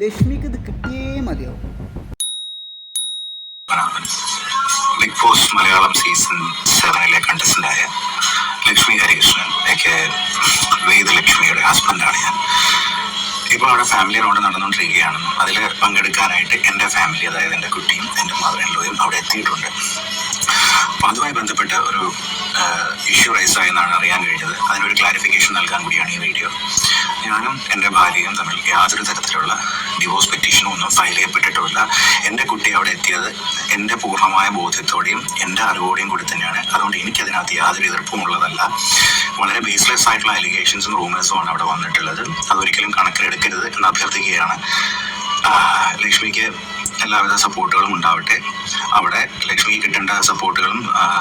ലക്ഷ്മിക്ക് ഇത് കിട്ടിയേ മതിയാവും. മലയാളം സീസൺ ലക്ഷ്മി ഹരികൃഷ്ണൻ ഒക്കെ വേദ ലക്ഷ്മിയുടെ ഹസ്ബൻഡാണ് ഞാൻ. ഇപ്പോൾ അവിടെ ഫാമിലി റൗണ്ട് നടന്നുകൊണ്ടിരിക്കുകയാണ്. അതിൽ പങ്കെടുക്കാനായിട്ട് എന്റെ ഫാമിലി അതായത് എന്റെ കുട്ടിയും എന്റെ മദറിൻലോയും അവിടെ എത്തിയിട്ടുണ്ട്. അപ്പോൾ അതുമായി ബന്ധപ്പെട്ട ഒരു ഇഷ്യൂ റൈസ് ആയെന്നാണ് അറിയാൻ കഴിഞ്ഞത്. അതിനൊരു ക്ലാരിഫിക്കേഷൻ നൽകാൻ കൂടിയാണ് ഈ വീഡിയോ ഞാനും എന്റെ ഭാര്യയും തമ്മിൽ യാതൊരു തരത്തിലുള്ള ഡിവോഴ്സ് പെറ്റീഷനും ഒന്നും ഫയൽ ചെയ്യപ്പെട്ടിട്ടുമില്ല. എന്റെ കുട്ടി അവിടെ എത്തിയത് എന്റെ പൂർണമായ ബോധ്യത്തോടെയും എന്റെ അറിവോടെയും കൂടി തന്നെയാണ്. അതുകൊണ്ട് എനിക്കതിനകത്ത് യാതൊരു എതിർപ്പും ഉള്ളതല്ല വളരെ ബേസ്ലെസ് ആയിട്ടുള്ള അലിഗേഷൻസും റൂമേഴ്സും ആണ് അവിടെ വന്നിട്ടുള്ളത്. അതൊരിക്കലും കണക്കിലെടുക്കരുത് എന്ന് അഭ്യർത്ഥിക്കുകയാണ്. ലക്ഷ്മിക്ക് എല്ലാവിധ സപ്പോർട്ടുകളും ഉണ്ടാവട്ടെ. അവിടെ ലക്ഷ്മിക്ക് കിട്ടേണ്ട സപ്പോർട്ടുകളും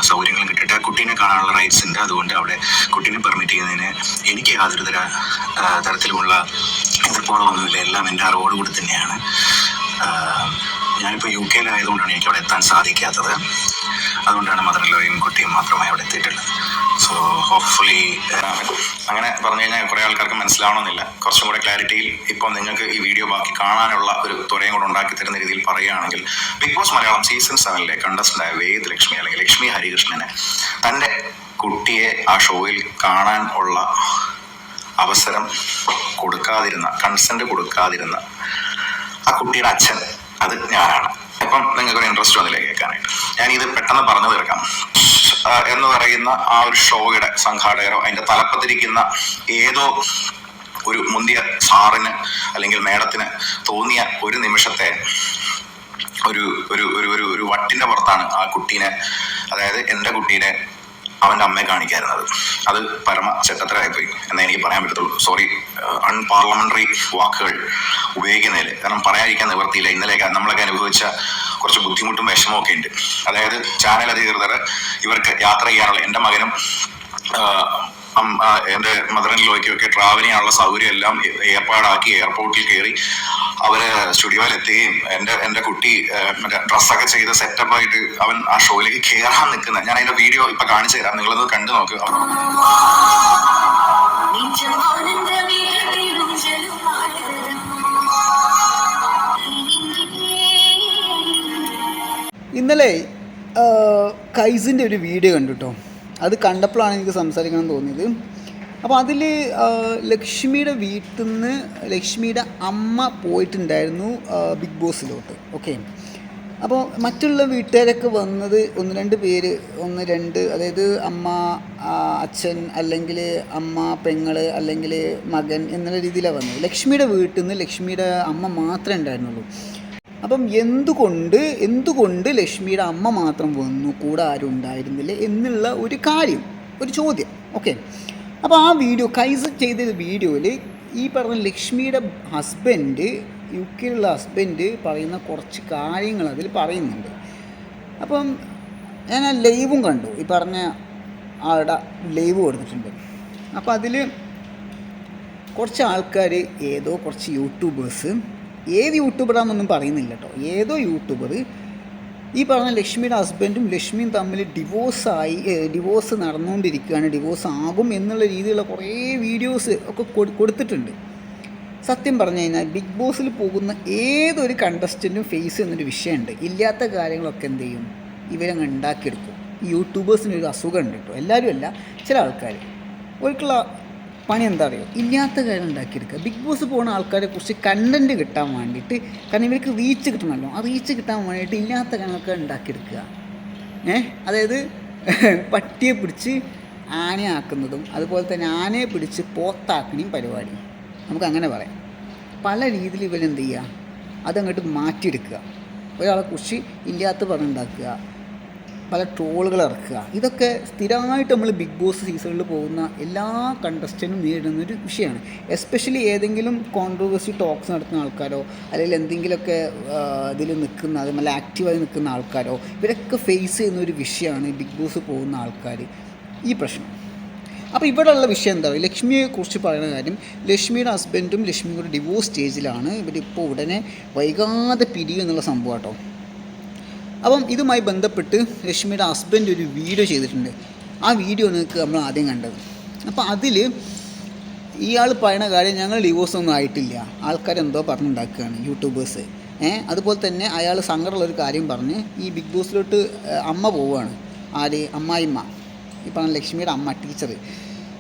സൗകര്യങ്ങളും കിട്ടട്ടെ. കുട്ടീനെ കാണാനുള്ള റൈറ്റ്സ് ഉണ്ട്. അതുകൊണ്ട് അവിടെ കുട്ടീനെ പെർമിറ്റ് ചെയ്യുന്നതിന് എനിക്ക് യാതൊരു തര തരത്തിലുമുള്ള എതിർപ്പുകളൊന്നുമില്ല എല്ലാം എന്റെ അറിവോടുകൂടി തന്നെയാണ്. ഞാനിപ്പോൾ യു കെയിലായതുകൊണ്ടാണ് എനിക്ക് അവിടെ എത്താൻ സാധിക്കാത്തത്. അതുകൊണ്ടാണ് മദറിലോയും കുട്ടിയും മാത്രമായി അവിടെ എത്തിയിട്ടുള്ളത്. സോ ഹോപ്പ്ഫുള്ളി അങ്ങനെ പറഞ്ഞു കഴിഞ്ഞാൽ കുറേ ആൾക്കാർക്ക് മനസ്സിലാവണമെന്നില്ല. കുറച്ചും കൂടെ ക്ലാരിറ്റിയിൽ ഇപ്പോൾ നിങ്ങൾക്ക് ഈ വീഡിയോ ബാക്കി കാണാനുള്ള ഒരു തുറയും കൂടെ ഉണ്ടാക്കി തരുന്ന രീതിയിൽ പറയുകയാണെങ്കിൽ ബിഗ് ബോസ് മലയാളം സീസൺ സെവനിലെ കണ്ടസ്റ്റന്റായ വേദ് ലക്ഷ്മി അല്ലെങ്കിൽ ലക്ഷ്മി ഹരികൃഷ്ണനെ തന്റെ കുട്ടിയെ ആ ഷോയിൽ കാണാൻ ഉള്ള അവസരം കൊടുക്കാതിരുന്ന കൺസെന്റ് കൊടുക്കാതിരുന്ന ആ കുട്ടിയുടെ അച്ഛൻ അത് ഞാനാണ്. അപ്പം നിങ്ങൾക്ക് ഒരു ഇൻട്രസ്റ്റ് വന്നില്ലേ കേൾക്കാനായിട്ട്? ഇത് പെട്ടെന്ന് പറഞ്ഞു തീർക്കാം. എന്ന് പറയുന്ന ആ ഒരു ഷോയുടെ സംഘാടകരോ അതിന്റെ തലപ്പത്തിരിക്കുന്ന ഏതോ ഒരു മുന്തിയ സാറിന് അല്ലെങ്കിൽ മേഡത്തിന് തോന്നിയ ഒരു നിമിഷത്തെ ഒരു ഒരു ഒരു ഒരു വട്ടിന്റെ പുറത്താണ് ആ കുട്ടീനെ അതായത് എന്റെ കുട്ടീനെ അവന്റെ അമ്മയെ കാണിക്കാറുണ്ട് അത്. പരമ ചെറ്റത്തരായിപ്പോയി എന്നേ എനിക്ക് പറയാൻ പറ്റത്തുള്ളൂ. സോറി അൺപാർലമെന്ററി വാക്കുകൾ ഉപയോഗിക്കുന്നതിൽ കാരണം പറയാതിരിക്കാൻ നിവർത്തിയില്ല ഇന്നലെയൊക്കെ നമ്മളൊക്കെ അനുഭവിച്ച കുറച്ച് ബുദ്ധിമുട്ടും വിഷമവും ഒക്കെ ഉണ്ട്. അതായത് ചാനൽ അധികൃതർ ഇവർക്ക് യാത്ര ചെയ്യാനുള്ള എന്റെ മകനും ആഹ്, മദർ ഇൻ എന്റെ ലോയ്ക്കൊക്കെ ട്രാവൽ ചെയ്യാനുള്ള സൗകര്യം എല്ലാം ഏർപ്പാടാക്കി എയർപോർട്ടിൽ കയറി അവർ സ്റ്റുഡിയോയിൽ എത്തുകയും എന്റെ എന്റെ കുട്ടി മറ്റേ ഡ്രസ്സൊക്കെ ചെയ്ത് സെറ്റപ്പ് ആയിട്ട് അവൻ ആ ഷോയിലേക്ക് കയറാൻ നിൽക്കുന്ന ഞാൻ അതിന്റെ വീഡിയോ ഇപ്പൊ കാണിച്ചു തരാം നിങ്ങളത് കണ്ടു നോക്കുക ഇന്നലെ കൈസിന്റെ ഒരു വീഡിയോ കണ്ടു കേട്ടോ അത് കണ്ടപ്പോഴാണ് എനിക്ക് സംസാരിക്കണം തോന്നിയത്. അപ്പോൾ അതിൽ ലക്ഷ്മിയുടെ വീട്ടിൽ നിന്ന് ലക്ഷ്മിയുടെ അമ്മ പോയിട്ടുണ്ടായിരുന്നു ബിഗ് ബോസിലോട്ട്. ഓക്കെ. അപ്പോൾ മറ്റുള്ള വീട്ടുകാരൊക്കെ വന്നത് ഒന്ന് രണ്ട് പേര് ഒന്ന് രണ്ട് അതായത് അമ്മ അച്ഛൻ അല്ലെങ്കിൽ അമ്മ പെങ്ങൾ അല്ലെങ്കിൽ മകൻ എന്നുള്ള രീതിയിലാണ് വന്നത്. ലക്ഷ്മിയുടെ വീട്ടിൽ നിന്ന് ലക്ഷ്മിയുടെ അമ്മ മാത്രമേ ഉണ്ടായിരുന്നുള്ളൂ. അപ്പം എന്തുകൊണ്ട് എന്തുകൊണ്ട് ലക്ഷ്മിയുടെ അമ്മ മാത്രം വന്നു? കൂടെ ആരും ഉണ്ടായിരുന്നില്ല എന്നുള്ള ഒരു കാര്യം ഒരു ചോദ്യം. ഓക്കെ അപ്പോൾ ആ വീഡിയോ കൈസ് ചെയ്ത വീഡിയോയിൽ ഈ പറഞ്ഞ ലക്ഷ്മിയുടെ ഹസ്ബൻഡ് യു കെയിലുള്ള ഹസ്ബൻഡ് പറയുന്ന കുറച്ച് കാര്യങ്ങൾ അതിൽ പറയുന്നുണ്ട്. അപ്പം ഞാൻ ആ ലൈവും കണ്ടു. ഈ പറഞ്ഞ ആളുടെ ലൈവ് കൊടുത്തിട്ടുണ്ട്. അപ്പോൾ അതിൽ കുറച്ച് ആൾക്കാർ ഏതോ കുറച്ച് യൂട്യൂബേഴ്സ് ഏത് യൂട്യൂബറാണെന്നൊന്നും പറയുന്നില്ല കേട്ടോ ഏതോ യൂട്യൂബർ ഈ പറഞ്ഞ ലക്ഷ്മിയുടെ ഹസ്ബൻഡും ലക്ഷ്മിയും തമ്മിൽ ഡിവോഴ്സായി ഡിവോഴ്സ് നടന്നുകൊണ്ടിരിക്കുകയാണ് ഡിവോഴ്സ് ആകും എന്നുള്ള രീതിയിലുള്ള കുറേ വീഡിയോസ് ഒക്കെ കൊടു- കൊടുത്തിട്ടുണ്ട്. സത്യം പറഞ്ഞു കഴിഞ്ഞാൽ ബിഗ് ബോസിൽ പോകുന്ന ഏതൊരു കണ്ടസ്റ്റന്റും ഫേസ് ചെയ്യുന്നൊരു വിഷയമുണ്ട്. ഇല്ലാത്ത കാര്യങ്ങളൊക്കെ എന്ത് ചെയ്യും? ഇവരങ്ങ് ഉണ്ടാക്കിയെടുക്കും. യൂട്യൂബേഴ്സിനൊരു അസുഖം ഉണ്ട് കേട്ടോ എല്ലാവരും അല്ല ചില ആൾക്കാർ ഒരിക്കലുള്ള പണി എന്താ പറയുക ഇല്ലാത്ത കാര്യം ഉണ്ടാക്കിയെടുക്കുക. ബിഗ് ബോസ് പോകുന്ന ആൾക്കാരെ കുറിച്ച് കണ്ടന്റ് കിട്ടാൻ വേണ്ടിയിട്ട് കാരണം ഇവർക്ക് റീച്ച് കിട്ടണമല്ലോ. ആ റീച്ച് കിട്ടാൻ വേണ്ടിയിട്ട് ഇല്ലാത്ത കാര്യങ്ങളൊക്കെ ഉണ്ടാക്കിയെടുക്കുക. ഏഹ് അതായത് പട്ടിയെ പിടിച്ച് ആനയാക്കുന്നതും അതുപോലെ തന്നെ ആനയെ പിടിച്ച് പോത്താക്കണയും പരിപാടി. നമുക്ക് അങ്ങനെ പറയാം. പല രീതിയിൽ ഇവരെന്ത് ചെയ്യുക? അതങ്ങോട്ട് മാറ്റിയെടുക്കുക. ഒരാളെ കുറിച്ച് ഇല്ലാത്ത പറഞ്ഞുണ്ടാക്കുക. പല ട്രോളുകൾ ഇറക്കുക. ഇതൊക്കെ സ്ഥിരമായിട്ട് നമ്മൾ ബിഗ് ബോസ് സീസണിൽ പോകുന്ന എല്ലാ കണ്ടസ്റ്റന്റും നേരിടുന്ന ഒരു വിഷയമാണ്. എസ്പെഷ്യലി ഏതെങ്കിലും കോൺട്രവേഴ്സി ടോക്സ് നടത്തുന്ന ആൾക്കാരോ അല്ലെങ്കിൽ എന്തെങ്കിലുമൊക്കെ ഇതിൽ നിൽക്കുന്ന അതുപോലെ ആക്റ്റീവായി നിൽക്കുന്ന ആൾക്കാരോ ഇവരൊക്കെ ഫേസ് ചെയ്യുന്ന ഒരു വിഷയമാണ് ബിഗ് ബോസ് പോകുന്ന ആൾക്കാർ ഈ പ്രശ്നം. അപ്പോൾ ഇവിടെയുള്ള വിഷയം എന്താ? ലക്ഷ്മിയെ കുറിച്ച് പറയുന്ന കാര്യം ലക്ഷ്മിയുടെ ഹസ്ബൻഡും ലക്ഷ്മിയുടെ ഡിവോഴ്സ് സ്റ്റേജിലാണ് ഇവരിപ്പോൾ ഉടനെ വൈകാതെ പിരിയും എന്നുള്ള സംഭവം കേട്ടോ അപ്പം ഇതുമായി ബന്ധപ്പെട്ട് രശ്മിയുടെ ഹസ്ബൻഡ് ഒരു വീഡിയോ ചെയ്തിട്ടുണ്ട്. ആ വീഡിയോ നിങ്ങൾക്ക് നമ്മൾ ആദ്യം കണ്ടത്. അപ്പോൾ അതിൽ ഇയാൾ പറയുന്ന കാര്യം ഞങ്ങൾ ഡിവോഴ്സ് ഒന്നും ആയിട്ടില്ല. ആൾക്കാരെന്തോ പറഞ്ഞുണ്ടാക്കുകയാണ് യൂട്യൂബേഴ്സ് ഏഹ് അതുപോലെ തന്നെ അയാൾ സങ്കടമുള്ളൊരു കാര്യം പറഞ്ഞ് ഈ ബിഗ് ബോസിലോട്ട് അമ്മ പോവുകയാണ്. ആര്? അമ്മായിമ്മ. ഈ പറഞ്ഞ ലക്ഷ്മിയുടെ അമ്മ ടീച്ചർ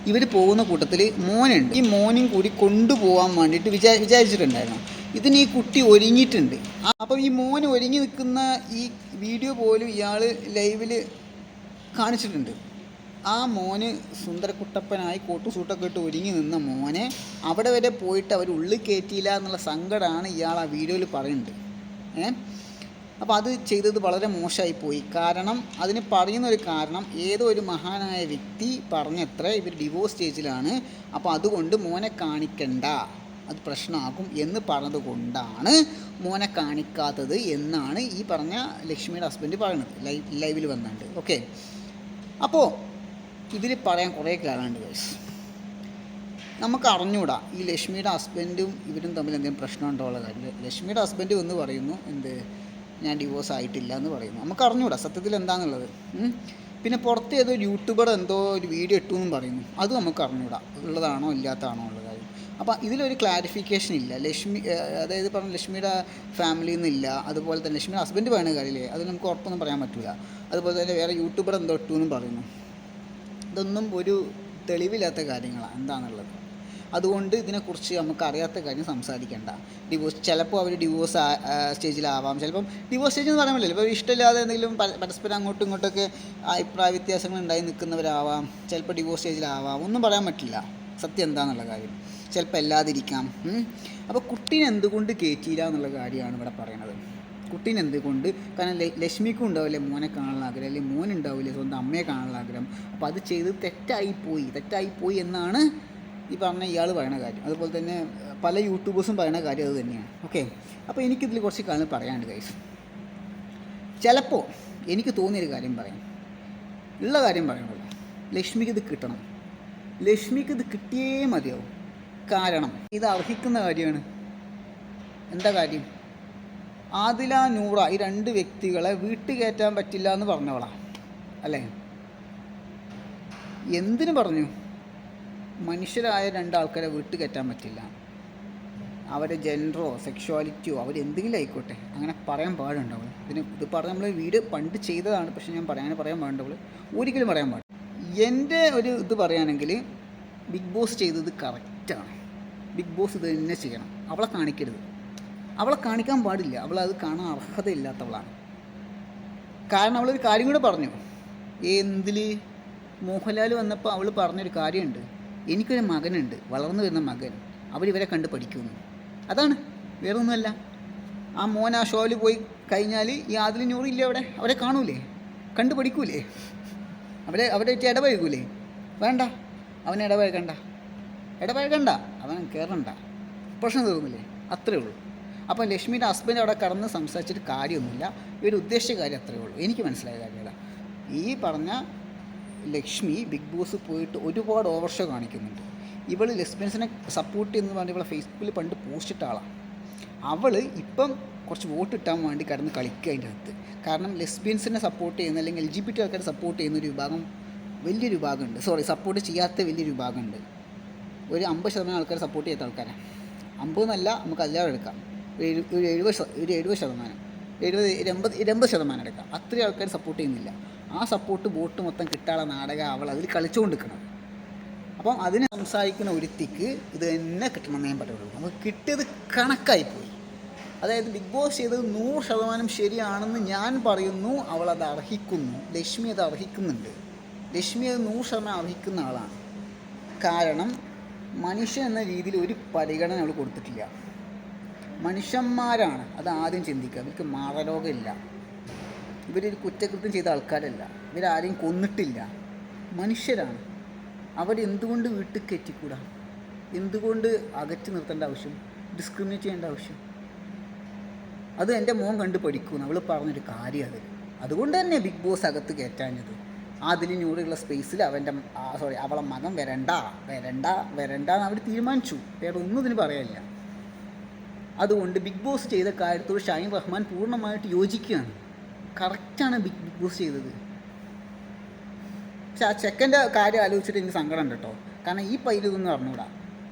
ഇവർ പോകുന്ന കൂട്ടത്തിൽ മോനുണ്ട്. ഈ മോനും കൂടി കൊണ്ടുപോകാൻ വേണ്ടിയിട്ട് വിചാ വിചാരിച്ചിട്ടുണ്ടായിരുന്നു. ഇതിന് ഈ കുട്ടി ഒരുങ്ങിയിട്ടുണ്ട്. അപ്പം ഈ മോൻ ഒരുങ്ങി നിൽക്കുന്ന ഈ വീഡിയോ പോലും ഇയാൾ ലൈവിൽ കാണിച്ചിട്ടുണ്ട്. ആ മോന് സുന്ദരക്കുട്ടപ്പനായി കോട്ടുസൂട്ടൊക്കെ ഇട്ട് ഒരുങ്ങി നിന്ന മോനെ അവിടെ വരെ പോയിട്ട് അവർ ഉള്ളിൽ കയറ്റിയില്ല എന്നുള്ള സങ്കടമാണ് ഇയാൾ ആ വീഡിയോയിൽ പറയുന്നത്. ഏ? അപ്പോൾ അത് ചെയ്തത് വളരെ മോശമായി പോയി. കാരണം അതിന് പറയുന്നൊരു കാരണം ഏതോ ഒരു മഹാനായ വ്യക്തി പറഞ്ഞത്ര ഇവർ ഡിവോഴ്സ് സ്റ്റേജിലാണ് അപ്പോൾ അതുകൊണ്ട് മോനെ കാണിക്കണ്ട. അത് പ്രശ്നമാകും എന്ന് പറഞ്ഞതുകൊണ്ടാണ് മോനെ കാണിക്കാത്തത് എന്നാണ് ഈ പറഞ്ഞ ലക്ഷ്മിയുടെ ഹസ്ബൻഡ് പറയുന്നത്. ലൈവ് ലൈവിൽ വന്നുണ്ട്. ഓക്കെ അപ്പോൾ ഇതിൽ പറയാൻ കുറേ കാര്യമുണ്ട് ഗൈസ് നമുക്ക് അറിഞ്ഞൂടാ ഈ ലക്ഷ്മിയുടെ ഹസ്ബൻഡും ഇവരും തമ്മിൽ എന്തെങ്കിലും പ്രശ്നം ഉണ്ടോ ഉള്ള കാര്യം ലക്ഷ്മിയുടെ ഹസ്ബൻഡ് എന്ന് പറയുന്നു എന്ത്? ഞാൻ ഡിവോഴ്സ് ആയിട്ടില്ല എന്ന് പറയുന്നു. നമുക്ക് അറിഞ്ഞൂടാ സത്യത്തിൽ എന്താണെന്നുള്ളത്. പിന്നെ പുറത്ത് ഏതോ യൂട്യൂബർ എന്തോ ഒരു വീഡിയോ ഇട്ടു എന്നും പറയുന്നു. അത് നമുക്ക് അറിഞ്ഞൂടാ. ഉള്ളതാണോ ഇല്ലാത്തതാണോ ഉള്ള കാര്യം അപ്പോൾ ഇതിലൊരു ക്ലാരിഫിക്കേഷൻ ഇല്ല. ലക്ഷ്മി അതായത് പറഞ്ഞ ലക്ഷ്മിയുടെ ഫാമിലിയിൽ നിന്നില്ല അതുപോലെ തന്നെ ലക്ഷ്മിയുടെ ഹസ്ബൻഡ് പറയുന്ന കാര്യമില്ലേ അത് നമുക്ക് ഉറപ്പൊന്നും പറയാൻ പറ്റില്ല അതുപോലെ തന്നെ വേറെ യൂട്യൂബർ എന്തോ ഇട്ടു എന്നും പറയുന്നു. ഇതൊന്നും ഒരു തെളിവില്ലാത്ത കാര്യങ്ങളാണ് എന്താണെന്നുള്ളത് അതുകൊണ്ട് ഇതിനെക്കുറിച്ച് നമുക്ക് അറിയാത്ത കാര്യം സംസാരിക്കേണ്ട. ഡിവോഴ്സ് ചിലപ്പോൾ അവർ ഡിവോഴ്സ് സ്റ്റേജിലാവാം ചിലപ്പം ഡിവോഴ്സ് സ്റ്റേജ് എന്ന് പറയാൻ പറ്റില്ല. ഇപ്പോൾ ഇഷ്ടമില്ലാതെ എന്തെങ്കിലും പരസ്പരം അങ്ങോട്ടും ഇങ്ങോട്ടൊക്കെ അഭിപ്രായ വ്യത്യാസങ്ങൾ ഉണ്ടായി നിൽക്കുന്നവരാവാം. ചിലപ്പോൾ ഡിവോഴ്സ് സ്റ്റേജിലാവാം ഒന്നും പറയാൻ പറ്റില്ല. സത്യം എന്താണെന്നുള്ള കാര്യം. ചിലപ്പോൾ അല്ലാതിരിക്കാം അപ്പോൾ കുട്ടീനെ എന്തുകൊണ്ട് കയറ്റിയില്ല എന്നുള്ള കാര്യമാണ് ഇവിടെ പറയുന്നത് കുട്ടീനെ എന്തുകൊണ്ട്? കാരണം ലക്ഷ്മിക്കും ഉണ്ടാവില്ലേ മോനെ കാണാനുള്ള ആഗ്രഹം? അല്ലെങ്കിൽ മോനുണ്ടാവില്ലേ സ്വന്തം അമ്മയെ കാണാനുള്ള ആഗ്രഹം? അപ്പോൾ അത് ചെയ്ത് തെറ്റായിപ്പോയി തെറ്റായിപ്പോയി എന്നാണ് ഈ പറഞ്ഞ ഇയാൾ പറയുന്ന കാര്യം. അതുപോലെ തന്നെ പല യൂട്യൂബേഴ്സും പറയുന്ന കാര്യം അത് തന്നെയാണ്. ഓക്കെ? അപ്പോൾ എനിക്കിതിൽ കുറച്ച് കാര്യം പറയാനുണ്ട് ഗൈസ് ചിലപ്പോൾ എനിക്ക് തോന്നിയൊരു കാര്യം പറയാം. ഉള്ള കാര്യം പറയണമല്ലോ ലക്ഷ്മിക്ക് ഇത് കിട്ടണം. ലക്ഷ്മിക്ക് ഇത് കിട്ടിയേ മതിയാവും. കാരണം. ഇത് അർഹിക്കുന്ന കാര്യമാണ്. എന്താ കാര്യം? ആദില നൂറ ഈ രണ്ട് വ്യക്തികളെ വീട്ടിൽ കയറ്റാൻ പറ്റില്ല എന്ന് പറഞ്ഞവളാ. അല്ലേ? എന്തിനു പറഞ്ഞു? മനുഷ്യരായ രണ്ടാൾക്കാരെ വീട്ടിൽ കയറ്റാൻ പറ്റില്ല. അവരെ ജെൻഡറോ സെക്ഷുവാലിറ്റിയോ അവരെന്തെങ്കിലും ആയിക്കോട്ടെ. അങ്ങനെ പറയാൻ പാടുണ്ടാവുള്ളൂ ഇതിന് ഇത് പറഞ്ഞ നമ്മൾ വീഡിയോ പണ്ട് ചെയ്തതാണ്. പക്ഷേ ഞാൻ പറയാൻ പറയാൻ പാടുണ്ടാവുള്ളൂ ഒരിക്കലും പറയാൻ പാടില്ല. എന്റെ ഒരു ഇത് പറയുകയാണെങ്കിൽ ബിഗ് ബോസ് ചെയ്തത് കറക്റ്റാണ് ബിഗ് ബോസ് ഇത് തന്നെ ചെയ്യണം. അവളെ കാണിക്കരുത്. അവളെ കാണിക്കാൻ പാടില്ല. അവൾ അത് കാണാൻ അർഹതയില്ലാത്തവളാണ്. കാരണം അവളൊരു കാര്യം കൂടെ പറഞ്ഞു. എന്തിൽ മോഹൻലാൽ വന്നപ്പോൾ അവൾ പറഞ്ഞൊരു കാര്യമുണ്ട്. എനിക്കൊരു മകനുണ്ട്. വളർന്നു വരുന്ന മകൻ. അവരിവരെ കണ്ട് പഠിക്കുന്നു. അതാണ്. വേറൊന്നുമല്ല. ആ മോൻ ആ ഷോയിൽ പോയി കഴിഞ്ഞാൽ ഈ ആദിൽ നൂറില്ല അവിടെ? അവരെ കാണൂലേ? കണ്ടു പഠിക്കൂലേ? അവരെ വെച്ച് ഇടപഴകൂലേ വേണ്ട. അവനെ ഇടപഴകണ്ട ഇടപഴകണ്ട അവൻ കയറണ്ട പ്രശ്നം തീർന്നില്ലേ? അത്രേ ഉള്ളൂ. അപ്പം ലക്ഷ്മിയുടെ ഹസ്ബൻഡ് അവിടെ കടന്ന് സംസാരിച്ചിട്ട് കാര്യമൊന്നുമില്ല. ഇവർ ഉദ്ദേശിച്ച കാര്യം അത്രേ ഉള്ളൂ. എനിക്ക് മനസ്സിലായ കാര്യമല്ല. ഈ പറഞ്ഞ ലക്ഷ്മി ബിഗ് ബോസ് പോയിട്ട് ഒരുപാട് ഓവർ ഷോ കാണിക്കുന്നുണ്ട്. ഇവൾ ലെസ്ബിയൻസിനെ സപ്പോർട്ട് ചെയ്യുന്നത് പറഞ്ഞ് ഇവളെ ഫേസ്ബുക്കിൽ പണ്ട് പോസ്റ്റ് ഇട്ട ആളാണ് അവൾ ഇപ്പം കുറച്ച് വോട്ട് കിട്ടാൻ വേണ്ടി കടന്ന് കളിക്കുക അതിന്റെ അകത്ത്. കാരണം ലെസ്ബിയൻസിനെ സപ്പോർട്ട് ചെയ്യുന്ന അല്ലെങ്കിൽ എൽ ജി ബി ടി ആൾക്കാരെ സപ്പോർട്ട് ചെയ്യുന്ന ഒരു വിഭാഗം വലിയൊരു വിഭാഗമുണ്ട് സോറി സപ്പോർട്ട് ചെയ്യാത്ത വലിയൊരു വിഭാഗമുണ്ട് ഒരു അമ്പത് ശതമാനം ആൾക്കാർ സപ്പോർട്ട് ചെയ്യാത്ത ആൾക്കാരാണ് അമ്പതെന്നല്ല നമുക്ക് അല്ലാതെ എടുക്കാം. ഒരു എഴു- ഒരു എഴുപത് ഒരു എഴുപത് ശതമാനം. എഴുപത് എൺപത് എൺപത് ശതമാനം എടുക്കാം. അത്രയും ആൾക്കാർ സപ്പോർട്ട് ചെയ്യുന്നില്ല. ആ സപ്പോർട്ട് വോട്ട് മൊത്തം കിട്ടാനുള്ള നാടക അവൾ അതിൽ കളിച്ചുകൊണ്ട് നിൽക്കണം അപ്പം അതിനെ സംസാരിക്കുന്ന ഒരുത്തിക്ക് ഇത് തന്നെ കിട്ടണമെന്ന് ഞാൻ പറയുള്ളൂ നമുക്ക് കിട്ടിയത് കണക്കായിപ്പോയി അതായത് ബിഗ് ബോസ് ചെയ്തത് നൂറ് ശതമാനം ശരിയാണെന്ന് ഞാൻ പറയുന്നു അവൾ അത് അർഹിക്കുന്നു. ലക്ഷ്മി അത് അർഹിക്കുന്നുണ്ട്. ലക്ഷ്മി അത് നൂറ് ശതമാനം അർഹിക്കുന്ന ആളാണ്. കാരണം മനുഷ്യൻ എന്ന രീതിയിൽ ഒരു പരിഗണന അവൾ കൊടുത്തിട്ടില്ല. മനുഷ്യന്മാരാണ് അത് ആദ്യം ചിന്തിക്കുക. ഇവർക്ക് മാറലോകമില്ല. ഇവരൊരു കുറ്റകൃത്യം ചെയ്ത ആൾക്കാരല്ല. ഇവരാരെയും കൊന്നിട്ടില്ല. മനുഷ്യരാണ്. അവരെന്തുകൊണ്ട് വീട്ടിൽ കയറ്റിക്കൂടാ? എന്തുകൊണ്ട് അകറ്റി നിർത്തേണ്ട ആവശ്യം? ഡിസ്ക്രിമിനേറ്റ് ചെയ്യേണ്ട ആവശ്യം? അത് എന്റെ മോൻ കണ്ട് പഠിക്കും അവൾ പറഞ്ഞൊരു കാര്യം അത്. അതുകൊണ്ട് തന്നെ ബിഗ് ബോസ് അകത്ത് കയറ്റാഞ്ഞത്. അതിന് നൂറുള്ള സ്പേസിൽ അവന്റെ സോറി അവളെ മകൻ വരണ്ട വരണ്ട വരണ്ട എന്ന് അവർ തീരുമാനിച്ചു. വേറെ ഒന്നും ഇതിന് പറയാനില്ല. അതുകൊണ്ട് ബിഗ് ബോസ് ചെയ്ത കാര്യത്തോട് ഷാഹിൻ റഹ്മാൻ പൂർണമായിട്ട് യോജിക്കുകയാണ്. കറക്റ്റാണ് ബിഗ് ബിഗ് ബോസ് ചെയ്തത്. പക്ഷെ ആ ചെക്കന്റെ കാര്യം ആലോചിച്ചിട്ട് എനിക്ക് സങ്കടം ഉണ്ട് കേട്ടോ. കാരണം ഈ പൈലിതൊന്നും അറിഞ്ഞൂടാ.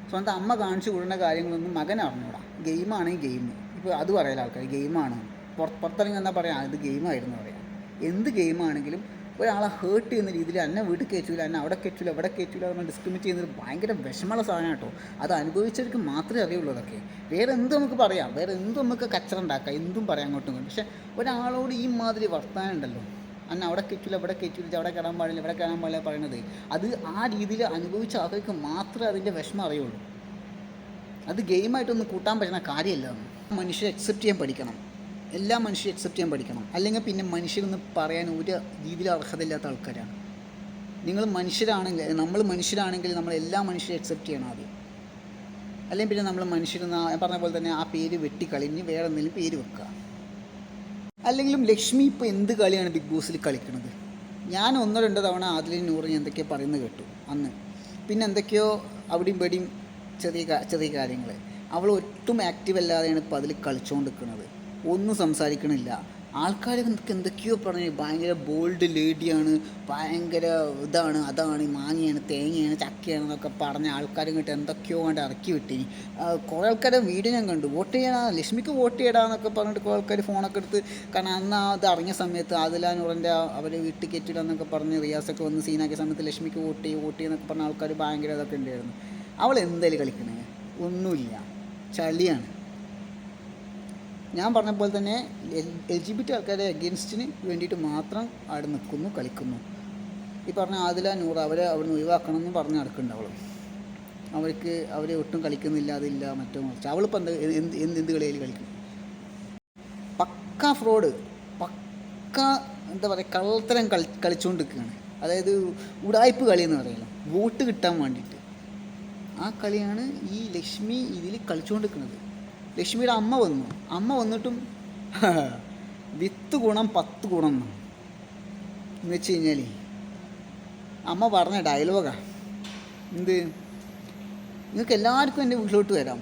സ്വന്തം അമ്മ കാണിച്ചു കൊടുക്കുന്ന കാര്യങ്ങളൊന്നും മകൻ അറിഞ്ഞൂടാ. ഗെയിമാണെങ്കിൽ ഗെയിം ഇപ്പോൾ അത് പറയല ആൾക്കാർ ഗെയിമാണ് പുറ പുറത്തിറങ്ങി എന്താ പറയാം അത് ഗെയിമായിരുന്നു പറയാം. എന്ത് ഗെയിമാണെങ്കിലും ഒരാളെ ഹേർട്ട് ചെയ്യുന്ന രീതിയിൽ എന്നെ വീട്ടിൽ കയറ്റൂല എന്നെ അവിടെ കയറ്റൂല ഇവിടെ കയറ്റൂല എന്ന് ഡിസ്ക്രിമിനേറ്റ് ഒരു ഭയങ്കര വിഷമമുള്ള സാധനം കേട്ടോ. അത് അനുഭവിച്ചവർക്ക് മാത്രമേ അറിയുള്ളൂ അതൊക്കെ. വേറെ എന്ത് നമുക്ക് പറയാം? വേറെ എന്ത് നമുക്ക് കച്ചറ ഉണ്ടാക്കാം? എന്തും പറയാം അങ്ങോട്ടും ഇങ്ങോട്ടും. പക്ഷെ ഒരാളോട് ഈ മാതിരി വർത്താനം ഉണ്ടല്ലോ. അന്ന് അവിടെ കയറ്റില്ല ഇവിടെ കയറ്റില്ല അവിടെ കയറാൻ പാടില്ല ഇവിടെ കയറാൻ പാടില്ല പറയണത്. അത് ആ രീതിയിൽ അനുഭവിച്ച ആൾക്കാർക്ക് മാത്രമേ അതിന്റെ വിഷമം അറിയുള്ളൂ. അത് ഗെയിമായിട്ടൊന്നും കൂട്ടാൻ പറ്റുന്ന കാര്യമല്ല. മനുഷ്യരെ അക്സെപ്റ്റ് ചെയ്യാൻ പഠിക്കണം. എല്ലാ മനുഷ്യരും അക്സെപ്റ്റ് ചെയ്യാൻ പഠിക്കണം. അല്ലെങ്കിൽ പിന്നെ മനുഷ്യരെന്ന് പറയാൻ ഒരു രീതിയിൽ അർഹതയില്ലാത്ത ആൾക്കാരാണ്. നിങ്ങൾ മനുഷ്യരാണെങ്കിൽ നമ്മൾ മനുഷ്യരാണെങ്കിൽ നമ്മൾ എല്ലാ മനുഷ്യരും അക്സെപ്റ്റ് ചെയ്യണം ആദ്യം. അല്ലെങ്കിൽ പിന്നെ നമ്മൾ മനുഷ്യരെന്ന് പറഞ്ഞ പോലെ തന്നെ ആ പേര് വെട്ടിക്കളിഞ്ഞ് വേറെ എന്തെങ്കിലും പേര് വെക്കുക. അല്ലെങ്കിലും ലക്ഷ്മി ഇപ്പോൾ എന്ത് കളിയാണ് ബിഗ് ബോസിൽ കളിക്കുന്നത് ഞാൻ ഒന്നോ രണ്ടോ തവണ ആദിലിൻ നൂറിന് എന്തൊക്കെയോ പറയുന്നത് കേട്ടു അന്ന്. പിന്നെ എന്തൊക്കെയോ അവിടെയും ഇവിടെയും ചെറിയ ചെറിയ കാര്യങ്ങൾ അവൾ ഒട്ടും ആക്റ്റീവ് അല്ലാതെയാണ് ഇപ്പോൾ അതിൽ കളിച്ചുകൊണ്ട് നിൽക്കുന്നത് ഒന്നും സംസാരിക്കണില്ല. ആൾക്കാർ എന്തൊക്കെയോ പറഞ്ഞു ഭയങ്കര ബോൾഡ് ലേഡിയാണ് ഭയങ്കര ഇതാണ് അതാണ് മാങ്ങയാണ് തേങ്ങയാണ് ചക്കയാണ് എന്നൊക്കെ പറഞ്ഞ ആൾക്കാർ കിട്ടി എന്തൊക്കെയോ കണ്ട് ഇറക്കി വിട്ടിനി. കുറേ ആൾക്കാരെ വീഡിയോ ഞാൻ കണ്ടു. വോട്ട് ചെയ്യണ ലക്ഷ്മിക്ക് വോട്ട് ചെയ്യടാ എന്നൊക്കെ പറഞ്ഞിട്ട് കുറേ ആൾക്കാർ ഫോണൊക്കെ എടുത്ത് കാരണം അന്ന് അത് അറിഞ്ഞ സമയത്ത് ആദിലാനൂറിന്റെ അവർ വീട്ടിൽ കയറ്റിടാന്നൊക്കെ പറഞ്ഞ് റിയാസൊക്കെ വന്ന് സീനാക്കിയ സമയത്ത് ലക്ഷ്മിക്ക് വോട്ട് ചെയ്യും വോട്ട് ചെയ്യുന്നൊക്കെ പറഞ്ഞ ആൾക്കാർ ഭയങ്കര ഇതൊക്കെ ഉണ്ടായിരുന്നു. അവൾ എന്തായാലും കളിക്കണേ? ഒന്നുമില്ല. ചളിയാണ്. ഞാൻ പറഞ്ഞ പോലെ തന്നെ എൽ ജി ബി ടി ആൾക്കാരെ അഗേൻസ്റ്റിന് വേണ്ടിയിട്ട് മാത്രം അവിടെ നിൽക്കുന്നു കളിക്കുന്നു. ഈ പറഞ്ഞ ആദില നൂർ അവരെ അവിടെ നിന്ന് ഒഴിവാക്കണം എന്ന് പറഞ്ഞ് നടക്കുന്നുണ്ട് അവർക്ക് അവരെ ഒട്ടും കളിക്കുന്നില്ല അതില്ല മറ്റോ മറിച്ച്. അവളിപ്പോൾ എന്ത് എന്ത് എന്ത് എന്ത് കളിയിൽ കളിക്കും? പക്ക ഫ്രോഡ് പക്ക എന്താ പറയുക കള്ളത്തരം കളി കളിച്ചുകൊണ്ടിരിക്കുകയാണ് അതായത് ഉടായ്പ് കളി എന്ന് പറയുന്നത് വോട്ട് കിട്ടാൻ വേണ്ടിയിട്ട്. ആ കളിയാണ് ഈ ലക്ഷ്മി ഇതിൽ കളിച്ചുകൊണ്ടിരിക്കുന്നത് ലക്ഷ്മിയുടെ അമ്മ വന്നു. അമ്മ വന്നിട്ടും വിത്ത് ഗുണം പത്ത് ഗുണം എന്ന് വെച്ച് കഴിഞ്ഞാൽ അമ്മ പറഞ്ഞ ഡയലോഗാ എന്ത്? നിങ്ങൾക്ക് എല്ലാവർക്കും എന്റെ വീട്ടിലോട്ട് വരാം.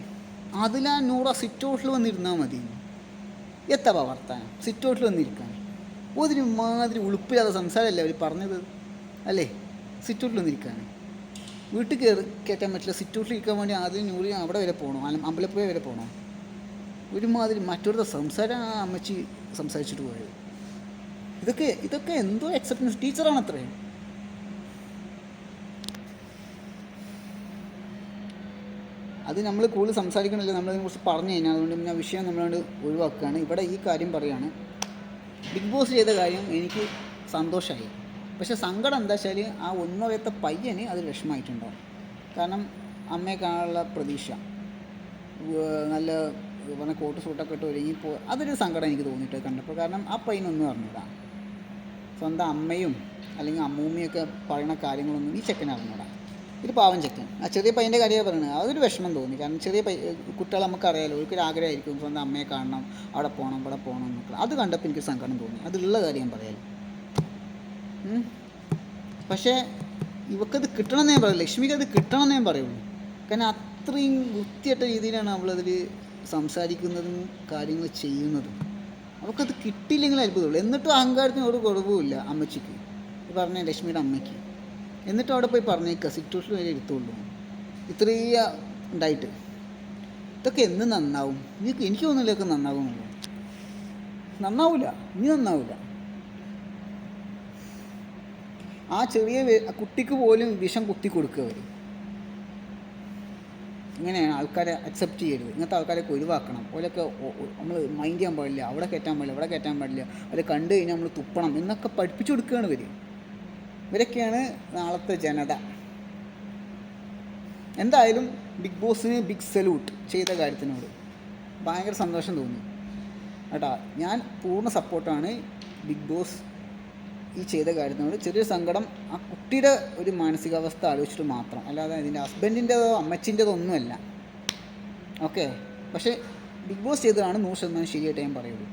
അതിലാ നൂറ സിറ്റ് ഔട്ടിൽ വന്നിരുന്നാൽ മതി. എത്തപ്പാ വർത്താനം? സിറ്റ് ഔട്ടിൽ വന്നിരിക്കാൻ. ഒരു മാതിരി ഉളുപ്പില്ലാതെ സംസാരമല്ലേ അവർ പറഞ്ഞത്? അല്ലേ? സിറ്റ് ഔട്ടിൽ വന്നിരിക്കാൻ. വീട്ടിൽ കയറി കയറ്റാൻ പറ്റില്ല. സിറ്റ് ഔട്ടിൽ ഇരിക്കാൻ വേണ്ടി ആദ്യം നൂറി അവിടെ വരെ പോകണം അമ്പലപ്പുഴ വരെ പോകണോ ഒരുമാതിരി മറ്റൊരു സംസാരം ആ അമ്മച്ചി സംസാരിച്ചിട്ട് പോയത്. ഇതൊക്കെ ഇതൊക്കെ എന്തോ എക്സെപ്റ്റൻസ് ടീച്ചറാണ് അത്രയും അത് നമ്മൾ കൂടുതൽ സംസാരിക്കണില്ല നമ്മളതിനെക്കുറിച്ച് പറഞ്ഞു കഴിഞ്ഞാൽ അതുകൊണ്ട് പിന്നെ ആ വിഷയം നമ്മളോട് ഒഴിവാക്കുകയാണ്. ഇവിടെ ഈ കാര്യം പറയുകയാണ് ബിഗ് ബോസ് ചെയ്ത കാര്യം എനിക്ക് സന്തോഷമായി പക്ഷെ സങ്കടം എന്താ വെച്ചാൽ ആ ഒന്നറിയത്തെ പയ്യന് അത് വിഷമമായിട്ടുണ്ടാവും. കാരണം അമ്മയെ കാണാനുള്ള പ്രതീക്ഷ. നല്ല പറഞ്ഞ കോട്ട് സൂട്ടൊക്കെ ഇട്ട് ഒരുങ്ങി പോ അതൊരു സങ്കടം എനിക്ക് തോന്നിയിട്ട് കണ്ടപ്പോൾ. കാരണം ആ പയ്യനൊന്നും അറിഞ്ഞൂടാ സ്വന്തം അമ്മയും അല്ലെങ്കിൽ അമ്മൂമ്മയൊക്കെ പറയുന്ന കാര്യങ്ങളൊന്നും ഈ ചെക്കൻ അറിഞ്ഞൂടാ ഇത് പാവം ചെക്കൻ. ആ ചെറിയ പയ്യന്റെ കാര്യമാണ് പറയുന്നത്. അതൊരു വിഷമം തോന്നി. കാരണം ചെറിയ പയ്യ കുട്ടികൾ നമുക്കറിയാലോ. ഒരിക്കലും ആഗ്രഹമായിരിക്കും സ്വന്തം അമ്മയെ കാണണം അവിടെ പോകണം ഇവിടെ പോകണം എന്നൊക്കെ. അത് കണ്ടപ്പോൾ എനിക്ക് സങ്കടം തോന്നി. അതുള്ള കാര്യം ഞാൻ പറയാലോ. പക്ഷേ ഇവക്കത് കിട്ടണമെന്നേ പറയൂ ലക്ഷ്മിക്ക് അത് കിട്ടണമെന്നേ പറയുള്ളൂ. കാരണം അത്രയും വൃത്തിയായിട്ട രീതിയിലാണ് അവളതിൽ സംസാരിക്കുന്നതും കാര്യങ്ങൾ ചെയ്യുന്നതും അവൾക്കത് കിട്ടിയില്ലെങ്കിൽ അത്ഭുതമുള്ളൂ. എന്നിട്ടും അഹങ്കാരത്തിന് ഒരു കുറവുമില്ല അമ്മച്ചിക്ക്. പറഞ്ഞ ലക്ഷ്മിയുടെ അമ്മയ്ക്ക്. എന്നിട്ട് അവിടെ പോയി പറഞ്ഞേക്കുക സിറ്റുവേഷൻ വരെ എടുത്തുള്ളൂ ഇത്രയ ഉണ്ടായിട്ട്. ഇതൊക്കെ എന്ന് നന്നാവും? എനിക്ക് എനിക്ക് തോന്നുന്നില്ല ഇതൊക്കെ നന്നാവും നന്നാവില്ല ഇനി നന്നാവില്ല ആ ചെറിയ കുട്ടിക്ക് പോലും വിഷം കുത്തി കൊടുക്കുക അവർ ഇങ്ങനെയാണ് ആൾക്കാരെ അക്സെപ്റ്റ് ചെയ്യരുത്. ഇങ്ങനത്തെ ആൾക്കാരൊക്കെ ഒഴിവാക്കണം. ഓലൊക്കെ നമ്മൾ മൈൻഡ് ചെയ്യാൻ പാടില്ല. അവിടെ കയറ്റാൻ പാടില്ല ഇവിടെ കയറ്റാൻ പാടില്ല. അവരെ കണ്ടു കഴിഞ്ഞാൽ നമ്മൾ തുപ്പണം എന്നൊക്കെ പഠിപ്പിച്ചു കൊടുക്കുകയാണ് ഇവർ ഇവരൊക്കെയാണ് നാളത്തെ ജനത. എന്തായാലും ബിഗ് ബോസിന് ബിഗ് സല്യൂട്ട് ചെയ്ത കാര്യത്തിനോട് ഭയങ്കര സന്തോഷം തോന്നി. കേട്ടാ ഞാൻ പൂർണ സപ്പോർട്ടാണ് ബിഗ് ബോസ് ഈ ചെയ്ത കാര്യത്തിനോട് ചെറിയൊരു സങ്കടം ആ കുട്ടിയുടെ ഒരു മാനസികാവസ്ഥ ആലോചിച്ചിട്ട് മാത്രം. അല്ലാതെ ഇതിന്റെ ഹസ്ബൻഡിന്റെതോ അമ്മച്ചിന്റെതോ ഒന്നുമല്ല ഓക്കെ പക്ഷേ ബിഗ് ബോസ് ചെയ്തതാണ് നൂറ് ശതമാനം ശരിയായിട്ട് ഞാൻ പറയുള്ളൂ.